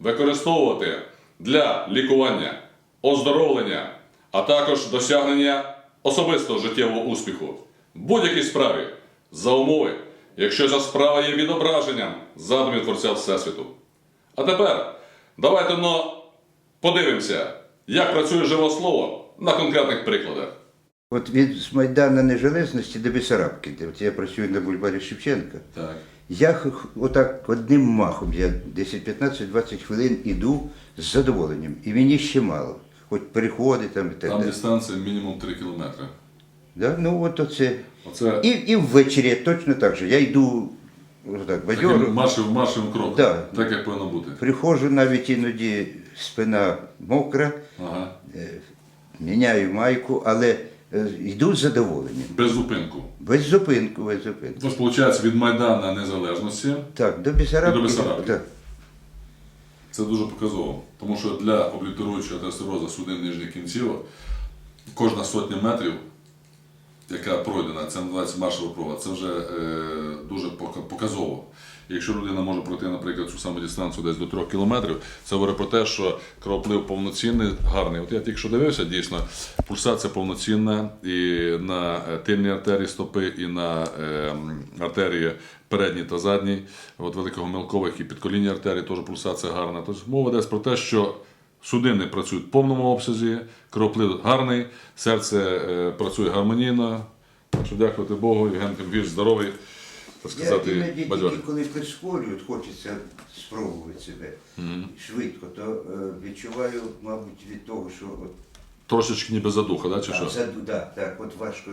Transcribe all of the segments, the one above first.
використовувати для лікування, оздоровлення, а також досягнення особистого життєвого успіху в будь-якій справі за умови, якщо ця справа є відображенням задумів Творця Всесвіту. А тепер давайте но подивимося, як працює живе слово на конкретних прикладах. От від з Майдана Нежелезності до Бесарабки, де от я працюю на бульварі Шевченка. Так. Я отак одним махом, я 10, 15, 20 хвилин іду з задоволенням. І мені ще мало. Хоч переходи там і так Там далі. дистанція мінімум 3 кілометри. Да? Ну от оце. Оце І, і ввечері точно так же. Я йду отак, бадьоро, маршевим, маршевим кроком. Да. Так як повинно бути. приходжу навіть іноді спина мокра, Ага. е, міняю майку, але е, задоволені. Без зупинку. Без зупинку, без зупинку. Тож, виходить, від Майдана Незалежності Так, до Бісарабки. До Бісарабки. Так. це дуже показово. Тому що для облітеруючого атеросклероза судин нижніх кінців кожна сотня метрів, яка пройдена, це називається маршова прова, це вже е, дуже показово. Якщо людина може пройти, наприклад, цю саму дистанцію десь до 3 кілометрів, це говорить про те, що кровоплив повноцінний, гарний. От я тільки що дивився, дійсно, пульсація повноцінна і на е, тильній артерії стопи, і на е, артерії передній та задній, от великого-мілкових і підколінні артерії теж пульсація гарна. Тобто мова йде про те, що судини працюють в повному обсязі, кровоплив гарний, серце е, працює гармонійно. Так що дякувати Богу, Євген Кимвіч здоровий, так сказати, іноді бадьорий. коли прискорюють, хочеться спробувати себе швидко, то е, відчуваю, мабуть, від того, що от, Трошечки ніби задуха, да, чи а, що? це, да, так, от важко.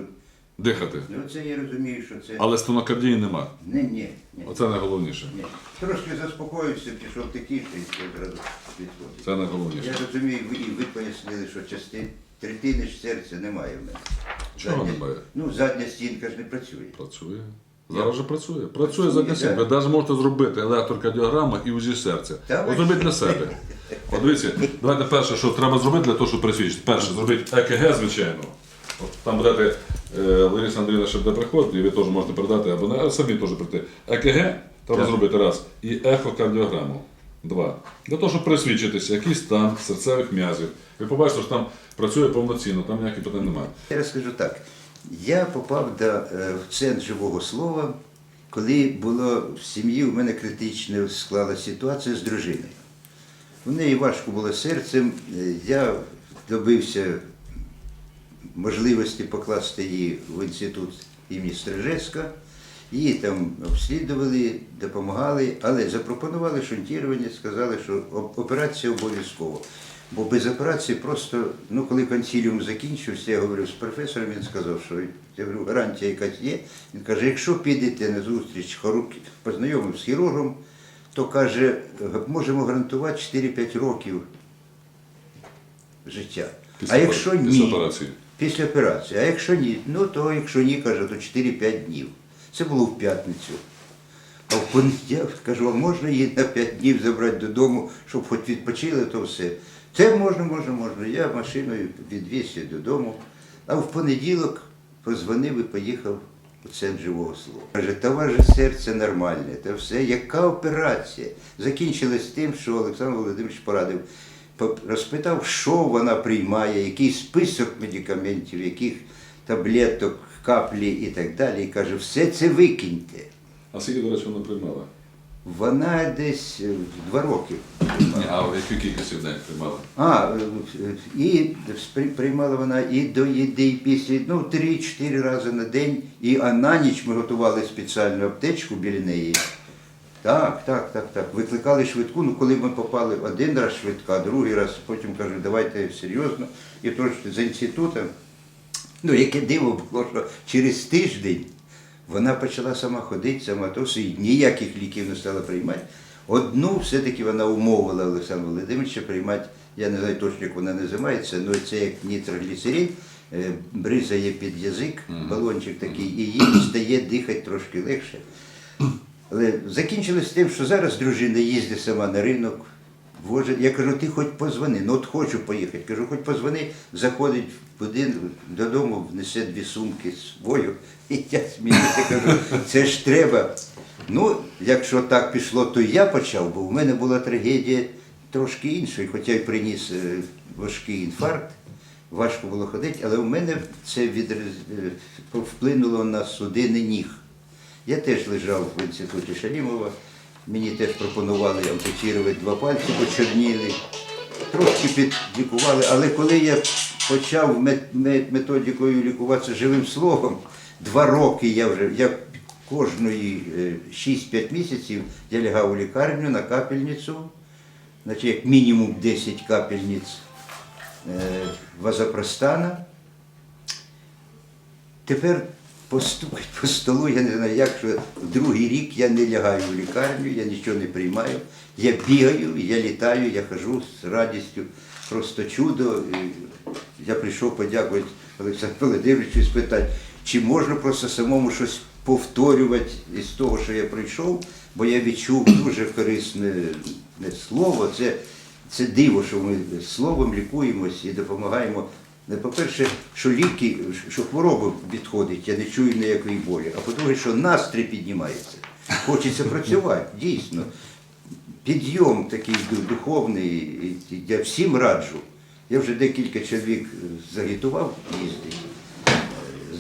Дихати. Ну це я розумію, що це. Але стенокардії нема. Ні, ні, ні. Оце найголовніше. ні. Трошки заспокоївся, пішов тихіше і все одразу відходить. Це Я найголовніше. розумію, ви, і ви пояснили, що частин третини ж серця немає в мене. Чого Задня- немає? Ну, задня стінка ж не працює. Працює. Зараз же працює. Працює стінка. да. Ви навіть можете зробити електрокардіограму і УЗІ серця. Та ви От зробіть для себе. От дивіться, давайте перше, що треба зробити для того, щоб присвідчити. Перше, зробіть ЕКГ, звичайно. От там будете Лариса Андрійовна ще буде приходити, і ви теж можете передати, або на- самі теж прийти. ЕКГ треба Так. зробити раз. І ехокардіограму. Два. Для того, щоб присвідчитися, який стан серцевих м'язів. Ви побачите, що там працює повноцінно, там ніяких питань немає. Я розкажу так. Я попав до, е, в центр живого слова, коли було в сім'ї у мене критично склалася ситуація з дружиною. У неї важко було серцем. е, Я добився можливості покласти її в інститут імені Стрижевська. Її там обслідували, допомагали, але запропонували шунтірування, сказали, що операція обов'язкова. Бо без операції просто, ну коли консиліум закінчився, я говорив з професором, він сказав, що я говорю, гарантія якась є. Він каже, якщо підете на зустріч познайомив з хірургом, то каже, можемо гарантувати 4-5 років життя. Після а якщо ні. Після операції. А якщо ні, ну то якщо ні, каже, то 4-5 днів. Це було в п'ятницю. А в понеділок кажу, а можна її на 5 днів забрати додому, щоб хоч відпочили, то все. Це можна, можна, можна. Я машиною відвіз її додому. А в понеділок позвонив і поїхав у центр живого слова. Каже, та ваше серце нормальне, та все. Яка операція? Закінчилось тим, що Олександр Володимирович порадив. Розпитав, що вона приймає, який список медикаментів, яких таблеток, каплі і так далі. І каже, все це викиньте. А скільки, до речі, вона приймала? Вона десь е, два роки. Ні, а в яку кількість в день приймала? А, і приймала вона і до їди, і після, ну, три-чотири рази на день. І, а на ніч ми готували спеціальну аптечку біля неї. Так, так, так, так. Викликали швидку. Ну, коли ми попали один раз швидка, другий раз, потім кажуть, давайте серйозно. І ж з інститутом. Ну, яке диво було, що через тиждень вона почала сама ходити, сама то і ніяких ліків не стала приймати. Одну все-таки вона умовила Олександра Володимировича приймати, я не знаю точно, як вона називається, але це як нітрогліцерин, е, бризає під язик, балончик такий, і їй стає дихати трошки легше. Але закінчилось тим, що зараз дружина їздить сама на ринок. Возить. Я кажу, ти хоч позвони, ну от хочу поїхати. Кажу, хоч позвони, заходить в будинок додому, внесе дві сумки свою. І я сміюся, кажу, це ж треба. Ну, якщо так пішло, то я почав, бо в мене була трагедія трошки іншої, хоча й приніс е, важкий інфаркт, важко було ходити, але в мене це відріз- е, вплинуло на судини ніг. Я теж лежав в інституті Шалімова, мені теж пропонували ампутувати два пальці, почорніли, трошки підлікували, але коли я почав мет- мет- методикою лікуватися живим словом, два роки я вже, я кожної е, 6-5 місяців я лягав у лікарню на капельницю, значить як мінімум 10 капельниць е, вазопростана. Тепер постукать по столу, я не знаю, як що другий рік я не лягаю в лікарню, я нічого не приймаю. Я бігаю, я літаю, я хожу з радістю. Просто чудо. Я прийшов подякувати Олександру Володимировичу і спитати, чи можна просто самому щось повторювати із того, що я прийшов, бо я відчув дуже корисне не слово. Це, це диво, що ми словом лікуємось і допомагаємо по-перше, що ліки, що хвороба відходить, я не чую ніякої болі. А по-друге, що настрій піднімається. Хочеться працювати, дійсно. Підйом такий духовний, я всім раджу. Я вже декілька чоловік загітував їздити.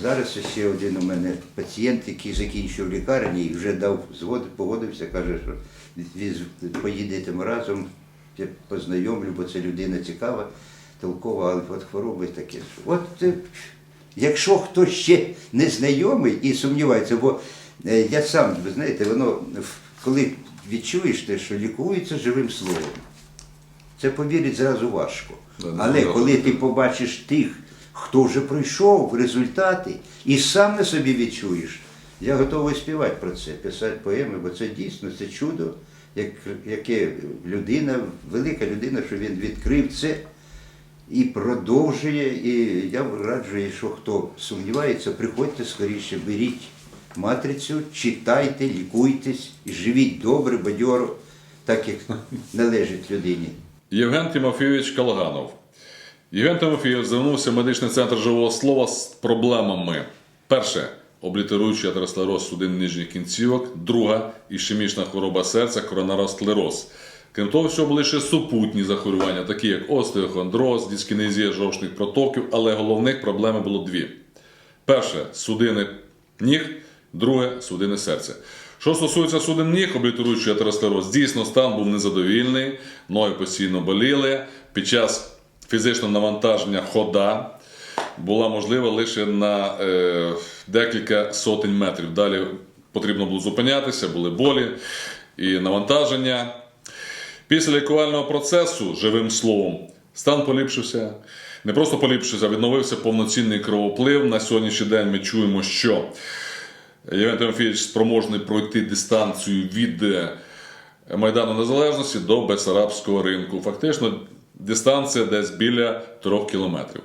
Зараз ще один у мене пацієнт, який закінчив лікарні і вже дав згоду, погодився, каже, що поїдете разом, я познайомлю, бо це людина цікава, толкова, от хвороби таке. От е, якщо хтось ще не знайомий і сумнівається, бо е, я сам, ви знаєте, воно коли відчуєш те, що лікується живим словом, це повірить зразу важко. Але коли ти побачиш тих, хто вже пройшов результати, і сам на собі відчуєш, я готовий співати про це, писати поеми, бо це дійсно це чудо, як, яке людина, велика людина, що він відкрив це і продовжує. І я раджу, що хто сумнівається, приходьте скоріше, беріть матрицю, читайте, лікуйтесь живіть добре, бадьоро, так як належить людині. Євген Тимофійович Калганов. Євген Тимофійович звернувся в медичний центр живого слова з проблемами. Перше облітеруючий атеросклероз судин нижніх кінцівок. Друга ішемічна хвороба серця, коронаросклероз. Крім того, всього були ще супутні захворювання, такі як остеохондроз, дискінезія жовчних протоків, але головних проблем було дві. Перше судини ніг, друге судини серця. Що стосується судин ніг, облітеруючий атеросклероз, дійсно стан був незадовільний, ноги постійно боліли. Під час фізичного навантаження хода була можлива лише на е, декілька сотень метрів. Далі потрібно було зупинятися, були болі і навантаження. Після лікувального процесу, живим словом, стан поліпшився. Не просто поліпшився, а відновився повноцінний кровоплив. На сьогоднішній день ми чуємо, що Євген Тимофійович спроможний пройти дистанцію від е, Майдану Незалежності до Бесарабського ринку. Фактично, дистанція десь біля трьох кілометрів.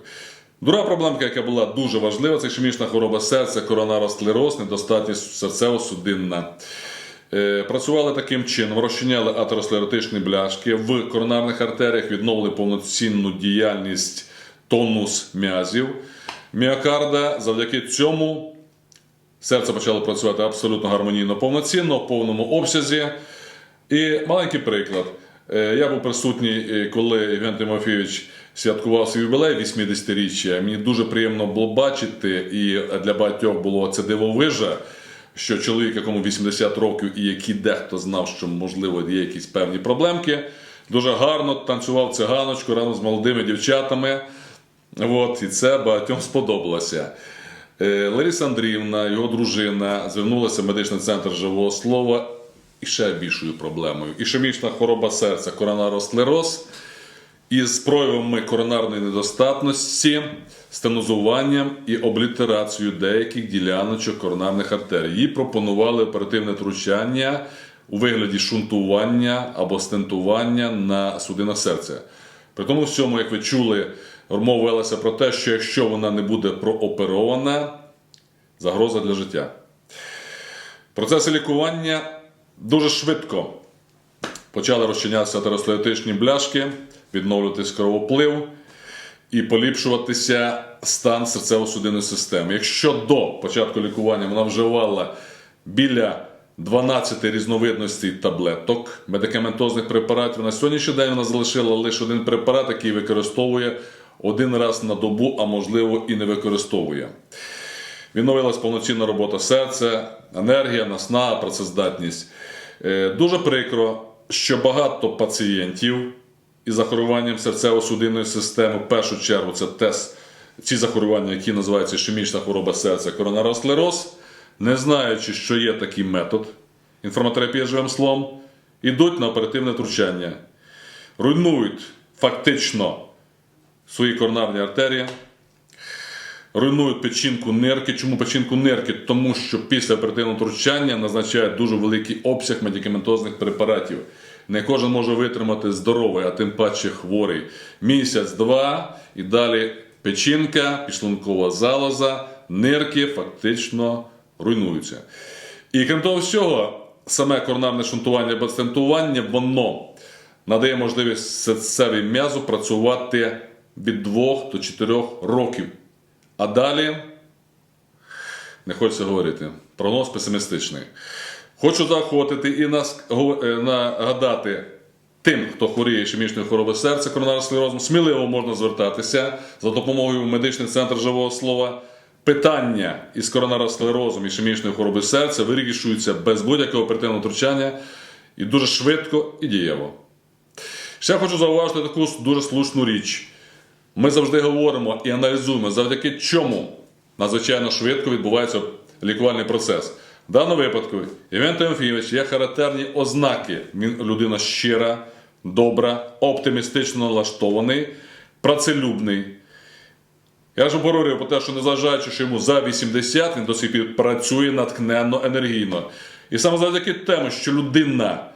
Друга проблемка, яка була дуже важлива, це ішемічна хвороба серця, коронаросклероз, недостатність серцево-судинна. Е, Працювали таким чином, розчиняли атеросклеротичні бляшки в коронарних артеріях, відновили повноцінну діяльність тонус м'язів міокарда. Завдяки цьому серце почало працювати абсолютно гармонійно, повноцінно, в повному обсязі. І маленький приклад. Е, Я був присутній, е, коли Євген Тимофійович святкував свій юбілей 80-річчя. Мені дуже приємно було бачити, і для багатьох було це дивовижа, що чоловік, якому 80 років, і який дехто знав, що можливо є якісь певні проблемки, дуже гарно танцював циганочку разом з молодими дівчатами. От, і це багатьом сподобалося. Е, Лариса Андріївна, його дружина, звернулася в медичний центр живого слова і ще більшою проблемою. Ішемічна хвороба серця, коронаросклероз із проявами коронарної недостатності, стенозуванням і облітерацією деяких діляночок коронарних артерій. Їй пропонували оперативне втручання у вигляді шунтування або стентування на судинах серця. При тому всьому, як ви чули, мова велася про те, що якщо вона не буде прооперована, загроза для життя. Процеси лікування дуже швидко почали розчинятися атеросклеротичні бляшки, відновлюватись кровоплив і поліпшуватися стан серцево-судинної системи. Якщо до початку лікування вона вживала біля 12 різновидностей таблеток медикаментозних препаратів, на сьогоднішній день вона залишила лише один препарат, який використовує один раз на добу, а можливо і не використовує. Відновилась повноцінна робота серця, енергія, насна, працездатність. Е, Дуже прикро, що багато пацієнтів із захворюванням серцево-судинної системи, в першу чергу, це тест, ці захворювання, які називаються ішемічна хвороба серця, коронаросклероз, не знаючи, що є такий метод інформатерапія живим словом, ідуть на оперативне втручання, руйнують фактично свої коронарні артерії, руйнують печінку нирки. Чому печінку нирки? Тому що після оперативного втручання назначають дуже великий обсяг медикаментозних препаратів. Не кожен може витримати здоровий, а тим паче хворий. Місяць-два і далі печінка, підшлункова залоза, нирки фактично руйнуються. І крім того всього, саме коронарне шунтування або стентування, воно надає можливість серцевій м'язу працювати від 2 до 4 років. А далі не хочеться говорити. Прогноз песимістичний. Хочу заохотити і е, нагадати тим, хто хворіє ішемічною хворобою серця, коронарним склерозом, сміливо можна звертатися за допомогою медичний центр живого слова. Питання із коронаросклерозом і ішемічною хворобою серця вирішуються без будь-якого оперативного втручання і дуже швидко і дієво. Ще хочу зауважити таку дуже слушну річ. Ми завжди говоримо і аналізуємо, завдяки чому надзвичайно швидко відбувається лікувальний процес. В даному випадку Євген Тимофійович є характерні ознаки. Він людина щира, добра, оптимістично налаштований, працелюбний. Я ж говорив про те, що незважаючи, що йому за 80, він до працює наткненно, енергійно. І саме завдяки тому, що людина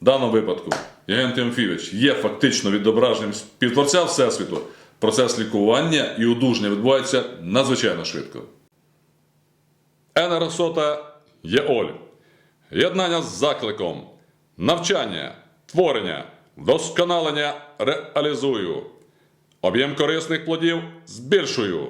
в даному випадку Євген Тимофійович є фактично відображенням співтворця Всесвіту, процес лікування і одужання відбувається надзвичайно швидко. Енергосота є Оль. Єднання з закликом, навчання, творення, вдосконалення реалізую. Об'єм корисних плодів збільшую.